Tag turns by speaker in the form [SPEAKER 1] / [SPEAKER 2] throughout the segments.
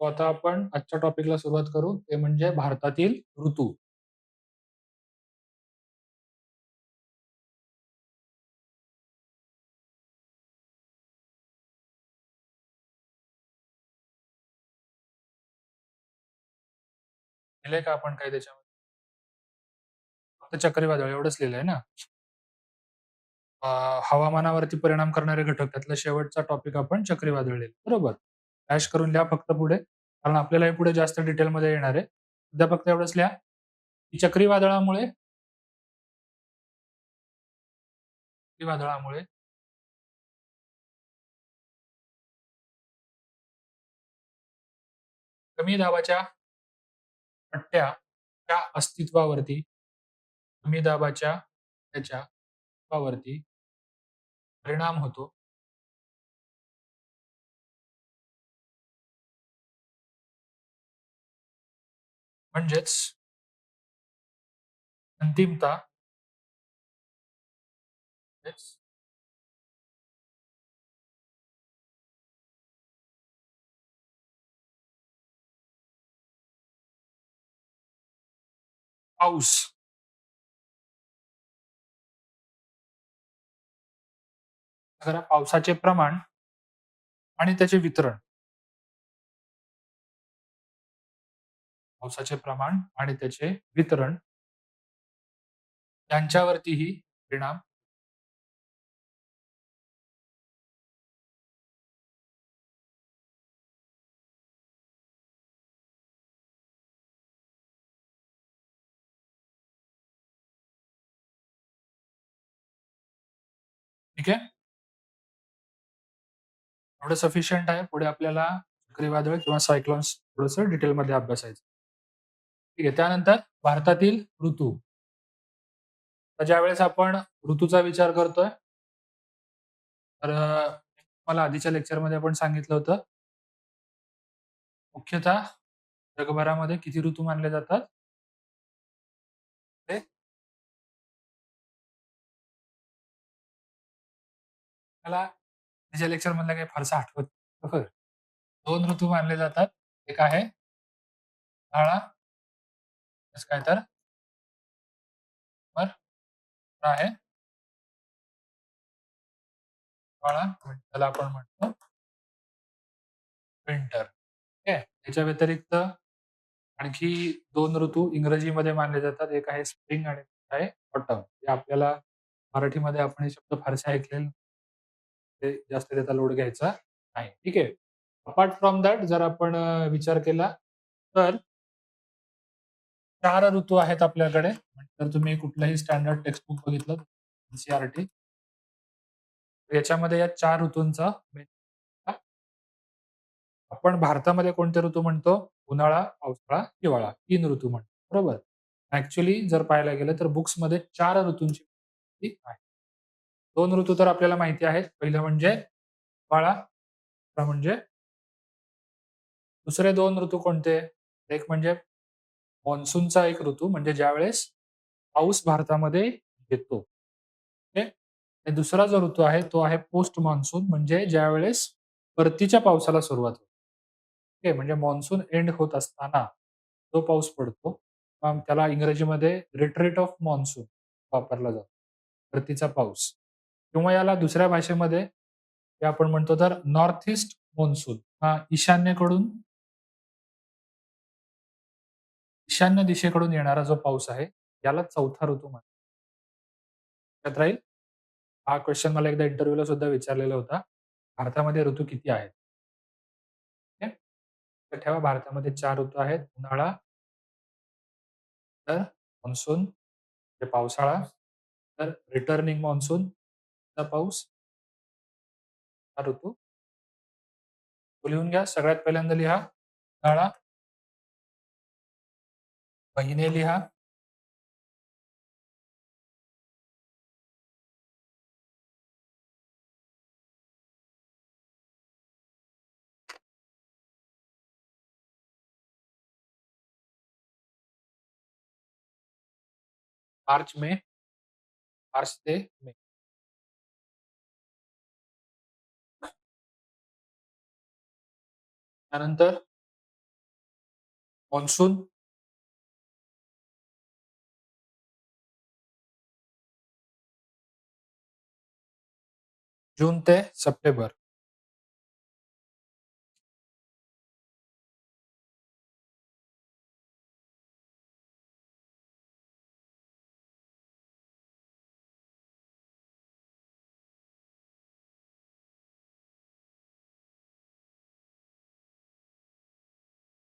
[SPEAKER 1] आता आपण आजच्या टॉपिकला सुरुवात करू ते म्हणजे भारतातील ऋतू. लिहिलंय का आपण काय त्याच्यामध्ये? फक्त चक्रीवादळ एवढंच लिहिलंय ना? हवामानावरती परिणाम करणारे घटक त्यातला शेवटचा टॉपिक आपण चक्रीवादळ लिहिलं. बरोबर. हॅश करून लिहा फक्त पुढे. कारण आपल्याला हे पुढे जास्त डिटेलमध्ये येणार आहे. सध्या फक्त एवढंच लिहा, की चक्रीवादळामुळे चक्रीवादळामुळे कमी दाबाच्या पट्ट्याच्या अस्तित्वावरती कमी दाबाच्या त्याच्या अस्तित्वावरती परिणाम होतो. म्हणजेच अंतिमता. पाऊस. पावसाचे प्रमाण आणि त्याचे वितरण. पावसाचे प्रमाण आणि त्याचे वितरण यांच्यावरतीही परिणाम ठीक आहे? एवढं सफिशियंट आहे. पुढे आपल्याला चक्रीवादळ किंवा सायक्लॉन्स थोडंसं डिटेलमध्ये अभ्यासायचं. ठीक आहे. त्यानंतर भारतातील ऋतू. तर ज्यावेळेस आपण ऋतूचा विचार करतोय तर मला आधीच्या लेक्चरमध्ये आपण सांगितलं होतं मुख्यतः जगभरामध्ये किती ऋतू मानले जातात? ते मला आधीच्या लेक्चरमधलं काही फारसा आठवत दोन ऋतू मानले जातात. एक आहे उन्हाळा काय तर आहे हिवाळा त्याला आपण म्हणतो विंटर. ठीक आहे. त्याच्या व्यतिरिक्त आणखी दोन ऋतू इंग्रजीमध्ये मानले जातात. एक आहे स्प्रिंग आणि एक आहे ऑटम. हे आपल्याला मराठीमध्ये आपण हे शब्द फारसे ऐकलेले ते जास्त त्याचा लोड घ्यायचा नाही. ठीक आहे. अपार्ट फ्रॉम दॅट जर आपण विचार केला तर चार ऋतू आहेत आपल्याकडे. तर तुम्ही कुठलंही स्टँडर्ड टेक्स्ट बुक बघितलं एनसीआरटी याच्यामध्ये या चार ऋतूंचा आपण भारतामध्ये कोणते ऋतू म्हणतो? उन्हाळा, पावसाळा, हिवाळा तीन ऋतू म्हणतो. बरोबर. ऍक्च्युली जर पाहायला गेलं तर बुक्समध्ये चार ऋतूंची आहे. दोन ऋतू तर आपल्याला माहिती आहेत. पहिलं म्हणजे हिवाळा, दुसरा म्हणजे दुसरे दोन ऋतू कोणते? एक म्हणजे मान्सूनचा एक ऋतू म्हणजे ज्यावेळेस पाऊस भारतामध्ये येतो. ओके. आणि दुसरा जो ऋतू आहे तो आहे पोस्ट मान्सून म्हणजे ज्यावेळेस परतीच्या पावसाला सुरुवात होते. ओके. म्हणजे मान्सून एंड होत असताना जो पाऊस पडतो त्याला इंग्रजीमध्ये रिट्रीट ऑफ मान्सून वापरला जातो. परतीचा पाऊस किंवा याला दुसऱ्या भाषेमध्ये आपण म्हणतो तर नॉर्थ ईस्ट मान्सून हा ईशान्येकडून ईशान्य दिशेकडून येणारा जो पाऊस आहे याला चौथा ऋतू म्हणतात. लक्षात राहील? हा क्वेश्चन मला एकदा इंटरव्ह्यूला सुद्धा विचारलेला होता. भारतामध्ये ऋतू किती आहेत? ठेवा भारतामध्ये चार ऋतू आहेत. उन्हाळा तर मान्सून, म्हणजे पावसाळा, तर रिटर्निंग मान्सून पाऊस हा ऋतू. लिहून घ्या. सगळ्यात पहिल्यांदा लिहा उन्हाळा. महिने लिहा. मार्च, मे. मार्च ते मे. मॉन्सून जून ते सप्टेंबर.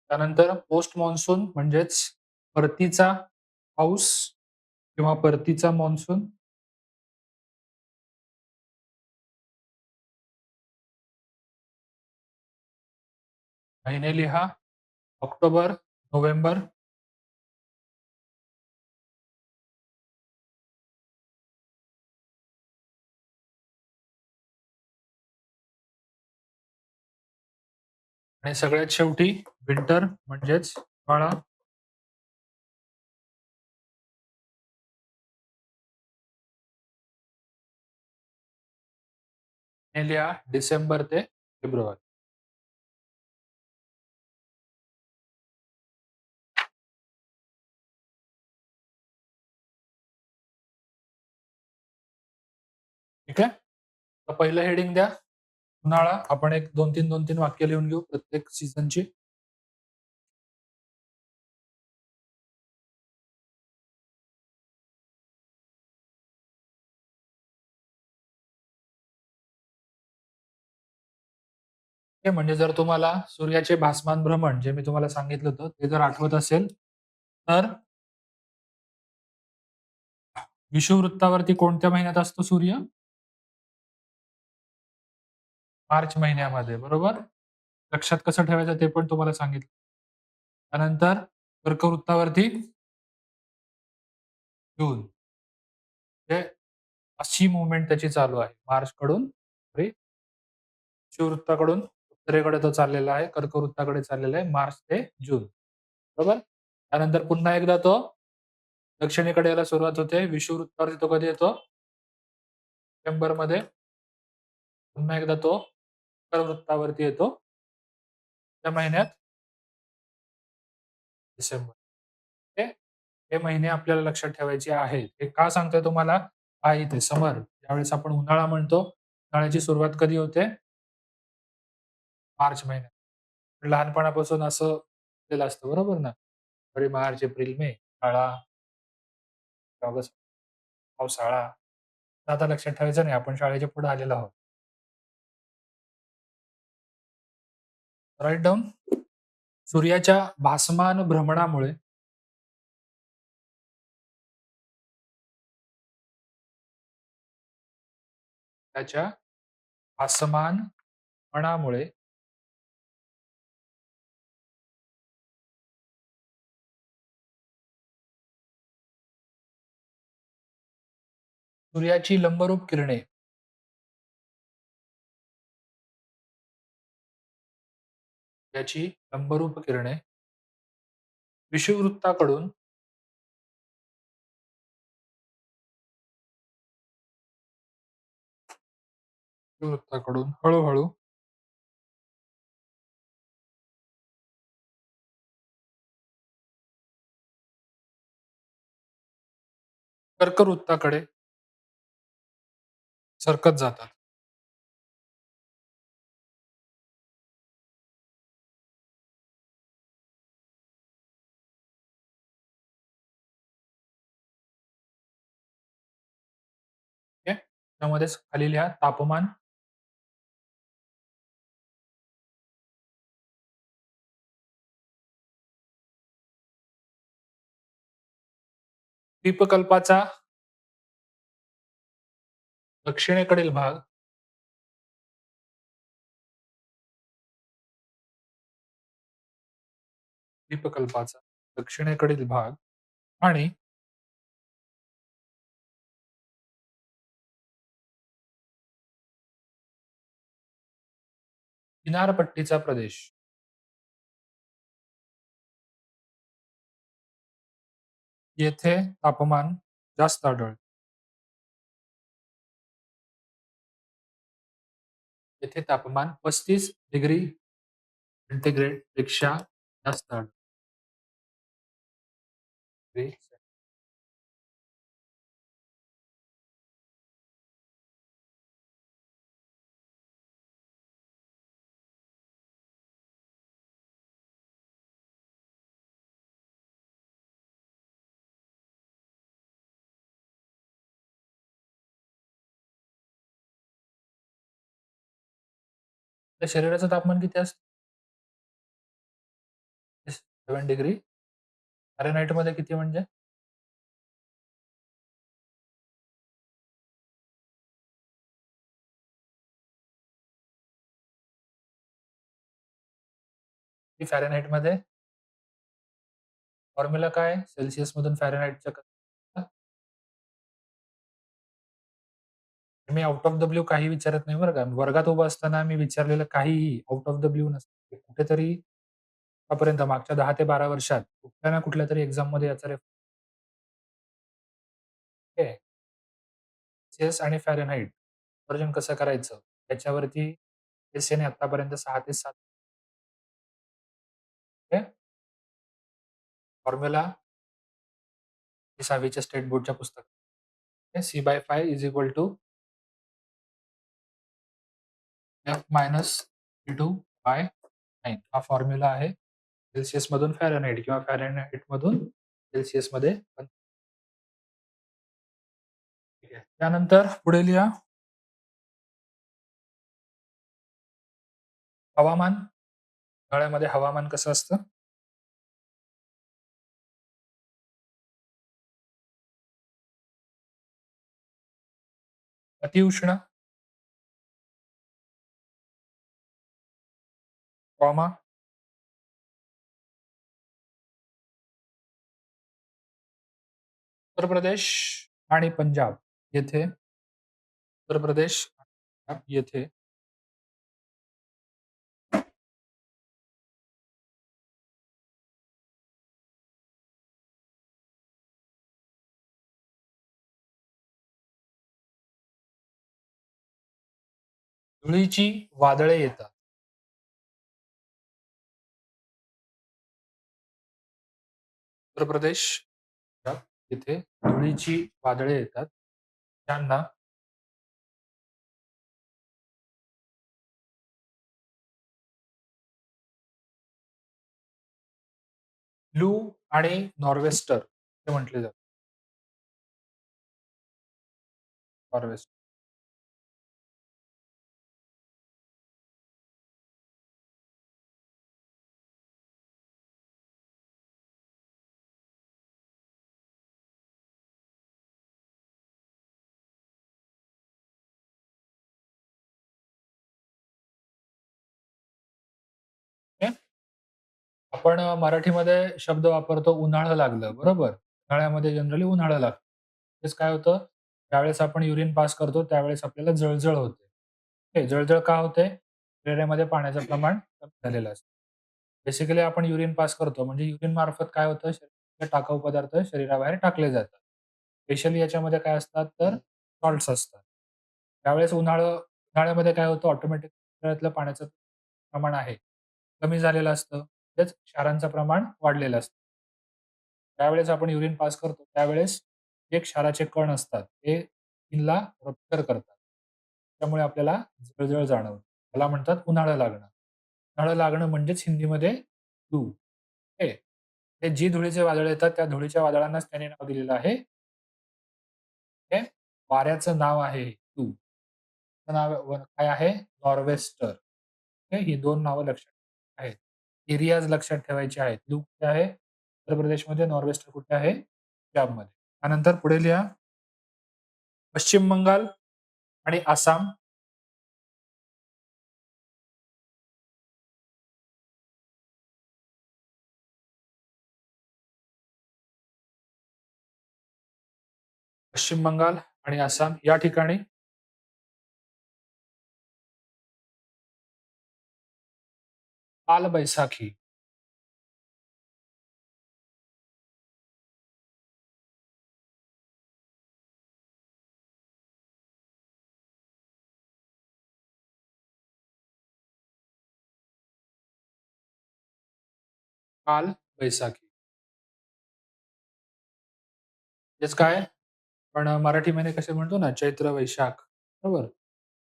[SPEAKER 1] त्यानंतर पोस्ट मॉन्सून म्हणजेच परतीचा पाऊस किंवा परतीचा मॉन्सून महिने लिहा. October November. आणि सगळ्यात शेवटी विंटर म्हणजेच हिवाळा लिहा डिसेंबर ते फेब्रुवारी. ठीक आहे? पहिलं हेडिंग द्या. उन्हाळा आपण एक दोन तीन दोन तीन वाक्य लिहून घेऊ प्रत्येक सीझनची म्हणजे जर तुम्हाला सूर्याचे भासमान भ्रमण जे मी तुम्हाला सांगितलं होतं ते जर आठवत असेल तर विषुववृत्तावरती कोणत्या महिन्यात असतो सूर्य? मार्च महिन्यामध्ये बरोबर? लक्षात कसं ठेवायचं ते पण तुम्हाला सांगितलं. त्यानंतर कर्कवृत्तावरती जून. हे अशी मुवमेंट त्याची चालू आहे. मार्च कडून शिववृत्ताकडून उत्तरेकडे तो चाललेला आहे. कर्कवृत्ताकडे चाललेला आहे. मार्च ते जून. बरोबर? त्यानंतर पुन्हा एकदा तो दक्षिणेकडे यायला सुरुवात होते. विषुववृत्तावरती तो कधी येतो? डिसेंबरमध्ये पुन्हा एकदा तो वृत्तावरती येतो. त्या महिन्यात. डिसेंबर. हे महिने आपल्याला लक्षात ठेवायचे आहेत. हे का सांगतोय तुम्हाला? हा इथे समर. ज्यावेळेस आपण उन्हाळा म्हणतो उन्हाळ्याची सुरुवात कधी होते? मार्च महिन्यात. लहानपणापासून असं केलं असतं बरोबर ना? अरे मार्च एप्रिल मे शाळा ऑगस्ट पावसाळा. आता लक्षात ठेवायचं नाही आपण शाळेच्या पुढे आलेलो आहोत. राईट डाऊन सूर्याच्या भासमान भ्रमणामुळे त्याच्या भासमान मनामुळे सूर्याची लंबरूप किरणे याची लंबरूप किरणे विषुववृत्ताकडून वृत्ताकडून हळूहळू कर्कवृत्ताकडे सरकत जातात. त्यामध्येच खाली लिहा तापमान द्वीपकल्पाचा दक्षिणेकडील भाग द्वीपकल्पाचा दक्षिणेकडील भाग आणि किनारपट्टीचा प्रदेश. येथे तापमान जास्त आढळते. येथे तापमान पस्तीस डिग्री सेंटीग्रेडपेक्षा जास्त आढळते. डिग्री त्या शरीराचं तापमान किती असतं? 7 डिग्री. फॅरेनहाइटमध्ये किती म्हणजे? किती फॅरेनहाइटमध्ये? फॉर्म्युला काय आहे सेल्सियसमधून फॅरेनहाइटच्या मी आउट ऑफ द ब्ल्यू काही विचारत नाही बरं का. वर्गात उभं असताना मी विचारलेलं काहीही आउट ऑफ द ब्ल्यू नसतं. कुठेतरी आतापर्यंत मागच्या 10 ते 12 वर्षात कुठल्या ना कुठल्यातरी एक्झाममध्ये याचा रेफ आहे सेल्सियस आणि फॅरनहाईट कन्व्हर्जन कसं करायचं याच्यावरती एसएने आतापर्यंत 6 ते 7 ओके. फॉर्म्युला 6वीच्या स्टेट बोर्डच्या पुस्तकात C by five is equal to F minus T by nine हा फॉर्म्युला आहे सेल्सियसमधून फॅरेनहाइट किंवा फॅरेनहाइटमधून सेल्सियसमध्ये ठीक आहे. त्यानंतर पुढे लिहा. हवामान. उन्हाळ्यामध्ये हवामान कसं असतं? अतिउष्ण. कॉमा. उत्तर प्रदेश आणि पंजाब येथे उत्तर प्रदेश येथे धुळीची वादळे येतात. उत्तर प्रदेश तिथे धुळीची वादळे येतात. त्यांना ब्लू आणि नॉर्वेस्टर हे म्हटले जाते. नॉर्वेस्टर. आपण मराठीमध्ये शब्द वापरतो उन्हाळं लागलं, बरोबर? उन्हाळ्यामध्ये जनरली उन्हाळं लागतं. तेच काय होतं, ज्यावेळेस आपण युरिन पास करतो त्यावेळेस आपल्याला जळजळ होते. हे जळजळ का होते? शरीरामध्ये पाण्याचं प्रमाण कमी झालेलं असतं. बेसिकली आपण युरिन पास करतो म्हणजे युरिन मार्फत काय होतं, टाकाऊ पदार्थ शरीराबाहेर टाकले जातात. स्पेशली याच्यामध्ये काय असतात तर सॉल्ट्स असतात. त्यावेळेस उन्हाळं उन्हाळ्यामध्ये काय होतं ऑटोमॅटिक शरीरातलं पाण्याचं प्रमाण आहे, कमी झालेलं असतं. म्हणजेच क्षारांचं प्रमाण वाढलेलं असतं. ज्यावेळेस आपण युरिन पास करतो त्यावेळेस जे क्षाराचे कण असतात ते स्किनला रप्चर करतात. त्यामुळे आपल्याला जळजळ जाणवते. त्याला म्हणतात उन्हाळं लागणं. उन्हाळं लागणं म्हणजेच हिंदीमध्ये धू हे हे जी धुळीचे वादळ येतात त्या धुळीच्या वादळांनाच त्याने नाव दिलेलं आहे हे वाऱ्याचं नाव आहे तू नाव काय आहे? नॉर्वेस्टर. हे ही दोन नावं लक्षात आहेत. एरियाज लक्षात ठेवायचे आहेत. लू कुठे आहे? उत्तर प्रदेशमध्ये. नॉर्वेस्टर कुठे आहे? पंजाबमध्ये. त्यानंतर पुढे लिहा. पश्चिम बंगाल आणि आसाम पश्चिम बंगाल आणि आसाम या ठिकाणी कालबैसाखी काल बैसाखी. तेच काय? पण मराठी महिने कसे म्हणतो ना, चैत्र, वैशाख बरोबर?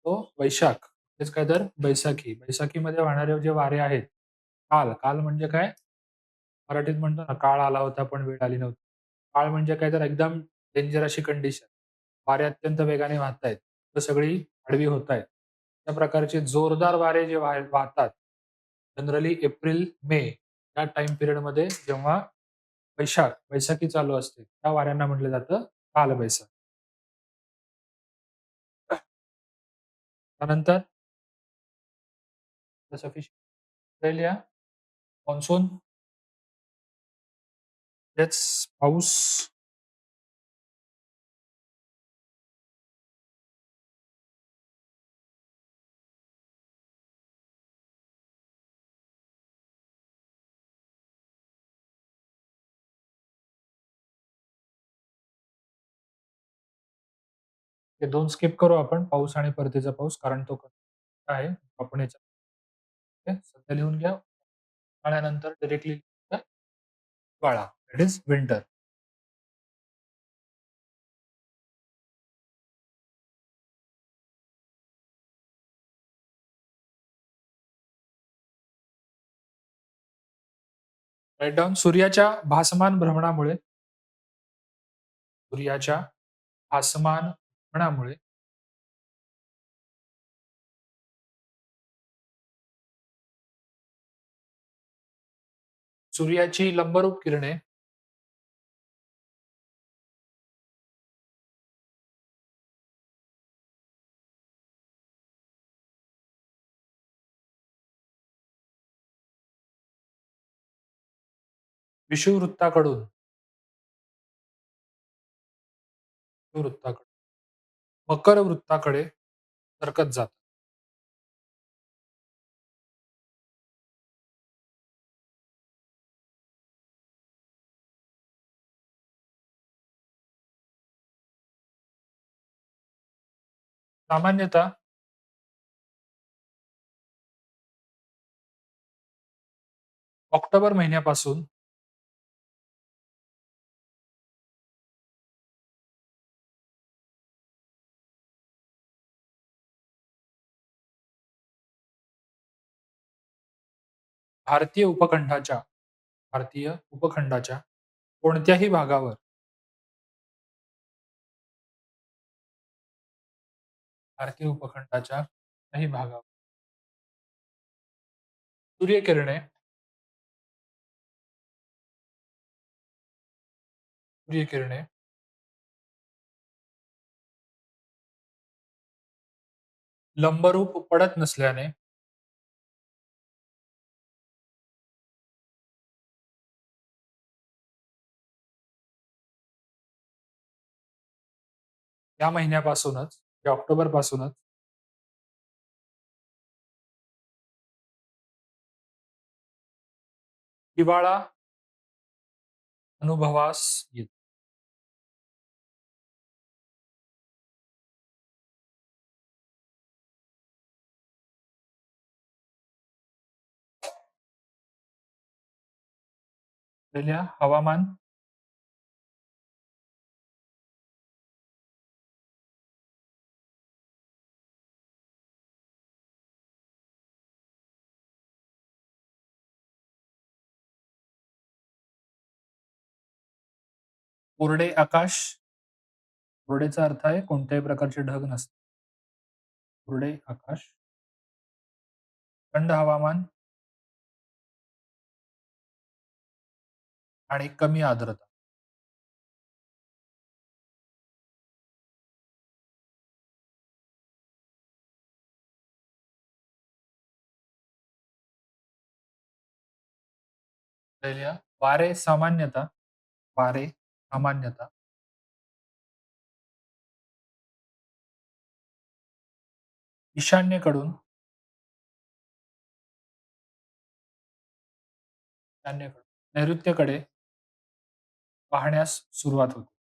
[SPEAKER 1] तो वैशाख. तेच काय तर बैसाखी. बैसाखीमध्ये वाहणारे जे वारे आहेत, काल. काल म्हणजे काय? मराठीत म्हणतो ना, काळ आला होता पण वेळ आली नव्हती. काळ म्हणजे काय तर एकदम डेंजर अशी कंडिशन. वारे अत्यंत वेगाने वाहतायत. तर सगळी आडवी होतायत. त्या प्रकारचे जोरदार वारे जे वाहतात, जनरली एप्रिल, मे या टाइम पिरियडमध्ये जेव्हा वैशाख, बैसाखी चालू असते, त्या वाऱ्यांना म्हटलं जातं कालबैसाख. त्यानंतर ऑस्ट्रेलिया, मान्सून तेच पाऊस हे 2 स्किप करू आपण. पाऊस आणि परतीचा पाऊस कारण तो आहे? आपण याच्या ओके, सध्या लिहून घ्या. उन्हाळ्यानंतर डिरेक्टली हिवाळा that is winter. Right down सूर्याच्या भासमान भ्रमणामुळे सूर्याच्या भासमान भ्रमणामुळे सूर्याची लंबरूप किरणे. विषुववृत्ताकडून. वृत्ताकडे मकर वृत्ताकडे सरकत जातात. सामान्यतः ऑक्टोबर महिन्यापासून भारतीय उपखंडाच्या भारतीय उपखंडाच्या कोणत्याही भागावर भारतीय उपखंडाच्या काही भागावर. सूर्यकिरणे. सूर्यकिरणे. लंबरूप पडत नसल्याने. या महिन्यापासूनच की ऑक्टोबर पासूनच हिवाळा अनुभवास येतो. हवामान कोरडे आकाश कोरडेचा अर्थ आहे कोणत्याही प्रकारचे ढग नसते. कोरडे आकाश थंड हवामान आणि कमी आर्द्रता. वारे सामान्यतः वारे सामान्यतः. ईशान्येकडून. ईशान्येकडून. नैऋत्येकडे वाहण्यास सुरुवात होते.